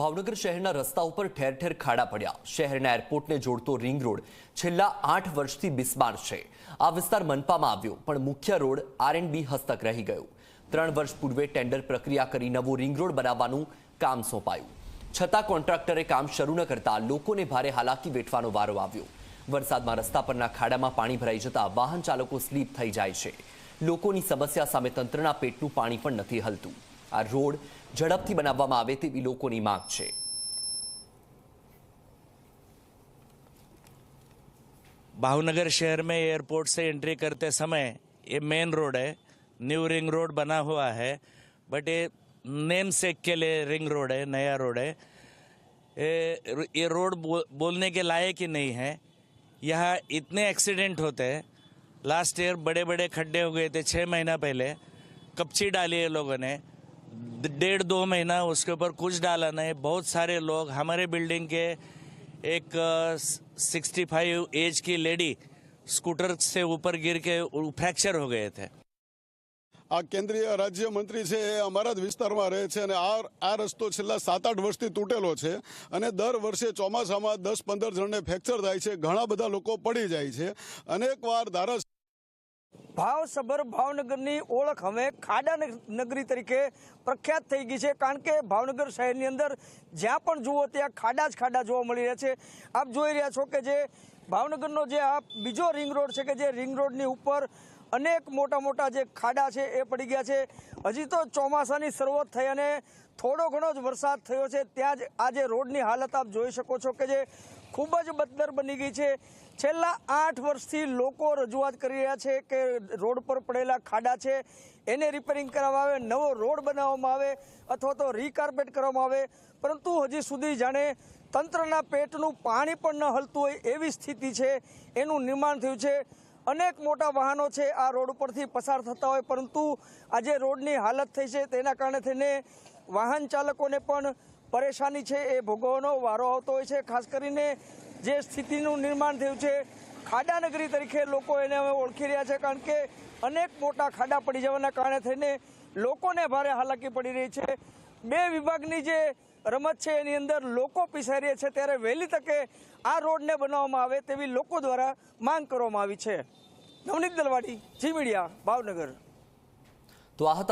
ભાવનગર શહેરના રસ્તા ઉપર ઠેર ઠેર ખાડા પડ્યા. શહેરના એરપોર્ટને જોડતો રિંગ રોડ છેલ્લા આઠ વર્ષથી બિસ્માર છે. આ વિસ્તાર મનપામાં આવ્યો, પણ મુખ્ય રોડ આરએનબી હસ્તક રહી ગયો. ત્રણ વર્ષ પૂર્વે ટેન્ડર પ્રક્રિયા કરી નવો રિંગ રોડ બનાવવાનું કામ સોંપાયું. છતાં કોન્ટ્રાક્ટરે કામ શરૂ ન કરતા લોકોને ભારે હાલાકી વેઠવાનો વારો આવ્યો. વરસાદમાં રસ્તા પરના ખાડામાં પાણી ભરાઈ જતા વાહન ચાલકો સ્લીપ થઈ જાય છે. લોકોની સમસ્યા સામે તંત્રના પેટનું પાણી પણ નથી હલતું. આ રોડ ઝડપથી બનાવવામાં આવે તેવી લોકોની માંગ છે भावनगर शहर में एयरपोर्ट से एंट्री करते समय ये मेन रोड है न्यू रिंग रोड बना हुआ है बट ये नेम सेक के लिए रिंग रोड है नया रोड है ये ये रोड बो, बोलने के लायक ही नहीं है यहाँ इतने एक्सीडेंट होते हैं लास्ट ईयर बड़े बड़े खड्डे हो गए थे छः महीना पहले कपची डाली है लोगों ने डेढ़ दो महीना उसके ऊपर कुछ डाला नहीं बहुत सारे लोग हमारे बिल्डिंग के एक सिक्सटी फाइव एज की लेडी स्कूटर से ऊपर गिर के फ्रैक्चर हो गए थे આ કેન્દ્રીય રાજ્ય મંત્રી છે એ અમારા જ વિસ્તારમાં રહે છે અને આ આ રસ્તો છેલ્લા સાત આઠ વર્ષથી તૂટેલો છે અને દર વર્ષે ચોમાસામાં દસ પંદર જણને ફ્રેક્ચર થાય છે ઘણા બધા લોકો પડી જાય છે અનેક વાર ધારાસભ્ય ભાવસભર ભાવનગરની ઓળખ હવે ખાડા નગરી તરીકે પ્રખ્યાત થઈ ગઈ છે. કારણ કે ભાવનગર શહેરની અંદર જ્યાં પણ જુઓ ત્યાં ખાડા જ ખાડા જોવા મળી રહ્યા છે. આપ જોઈ રહ્યા છો કે જે ભાવનગરનો જે આ બીજો રિંગ રોડ છે કે જે રિંગ રોડની ઉપર અનેક મોટા મોટા જે ખાડા છે એ પડી ગયા છે. હજી તો ચોમાસાની શરૂઆત થઈ અને થોડો ઘણો જ વરસાદ થયો છે. ત્યાં જ આજે રોડની હાલત આપ જોઈ શકો છો કે જે ખૂબ જ બદતર બની ગઈ છે. છેલ્લા આઠ વર્ષથી લોકો રજૂઆત કરી રહ્યા છે કે રોડ પર પડેલા ખાડા છે. એને રિપેરિંગ કરવામાં આવે, નવો રોડ બનાવવામાં આવે અથવા તો રીકાર્પેટ કરવામાં આવે. પરંતુ હજી સુધી જાણે તંત્રના પેટનું પાણી પણ ન હલતું હોય એવી સ્થિતિ છે. એનું નિર્માણ થયું છે. અનેક મોટા વાહનો છે, આ રોડ ઉપરથી પસાર થતા હોય, પરંતુ આજે રોડની હાલત થઈ છે, તેના કારણે થઈને વાહન ચાલકોને પણ પરેશાની છે, એ ભોગવવાનો વારો આવતો હોય છે. ખાસ કરીને જે સ્થિતિનું નિર્માણ થયું છે ખાડા નગરી તરીકે લોકો એને હવે ઓળખી રહ્યા છે, કારણ કે અનેક મોટા ખાડા પડી જવાના કારણે થઈને લોકોને ભારે હાલાકી પડી રહી છે. બે વિભાગની જે રમત છે એની અંદર લોકો પીસાઈ છે, ત્યારે વહેલી તકે આ રોડને બનાવવામાં આવે તેવી લોકો દ્વારા માંગ કરવામાં આવી છે. નવનીત દલવાડી, જી મીડિયા, ભાવનગર. તો આ હતા